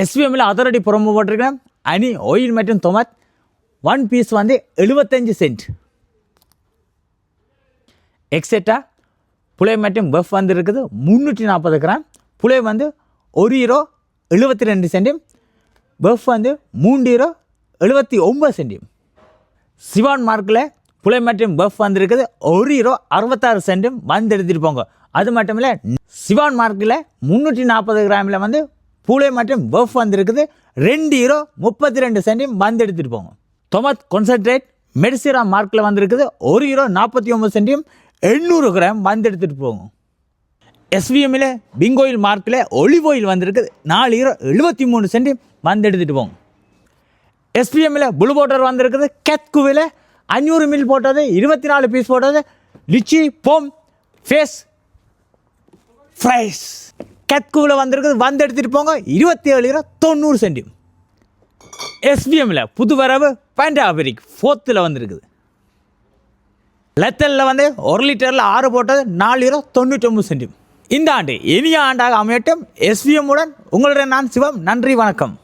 எஸ்பிஎம்மில் அதரடி புறம்பு போட்டிருக்கிறேன். அணி ஓயில் மற்றும் தொமத் ஒன் பீஸ் வந்து எழுபத்தஞ்சு சென்ட் எக்ஸெட்டா புலை மற்றும் பஃப் வந்து இருக்குது முந்நூற்றி நாற்பது கிராம். புலை வந்து ஒரு ஹீரோ எழுபத்தி ரெண்டு சென்டிம் பஃப் வந்து மூன்று ஹீரோ எழுபத்தி ஒம்பது சென்டிம் சிவான் மார்க்கில் புலை மற்றும் பஃப் வந்திருக்குது ஒரு ஹீரோ அறுபத்தாறு சென்டும் வந்து எடுத்துகிட்டு போங்க. அது மட்டும் இல்லை சிவான் மார்க்கில் முந்நூற்றி நாற்பது கிராமில் வந்து பூலே மற்றும் வெஃப் வந்திருக்குது. ரெண்டு ஹீரோ முப்பத்தி ரெண்டு சென்டிம் வந்து எடுத்துகிட்டு போங்க. தொமத் கான்சன்ட்ரேட் மெடிசிரா மார்க்கில் வந்திருக்குது. ஒரு ஹீரோ நாற்பத்தி ஒம்பது சென்டியும் எண்ணூறு கிராம் வந்து எடுத்துகிட்டு போங்க. எஸ்விஎம்மில் பிங்கோயில் மார்க்கில் ஒலிவ் ஆயில் வந்திருக்குது. நாலு ஹீரோ எழுபத்தி மூணு சென்டிம் வந்து எடுத்துகிட்டு போங்க. எஸ்பிஎம்மில் புளு போட்டர் வந்திருக்குது. கெத்குவில் அஞ்சூறு மில் போட்டது இருபத்தி நாலு பீஸ் போட்டது. லிச்சி போம் ஃபேஸ் ஃப்ரைஸ் கெத்குவில் வந்திருக்குது வந்து எடுத்துகிட்டு போங்க. இருபத்தி ஏழு ஹீரோ தொண்ணூறு சென்டி. எஸ்பிஎம்மில் புது வரவு பேண்டாபெரிக் ஃபோர்த்தில் வந்திருக்குது. லெத்தலில் வந்து ஒரு லிட்டரில் ஆறு போட்டது நாலு ஹீரோ தொண்ணூற்றொம்பது சென்டிம் இந்த ஆண்டு இனிய ஆண்டாக அமையட்டும். எஸ்விஎம் உடன் உங்களுடன் நான் சிவம். நன்றி வணக்கம்.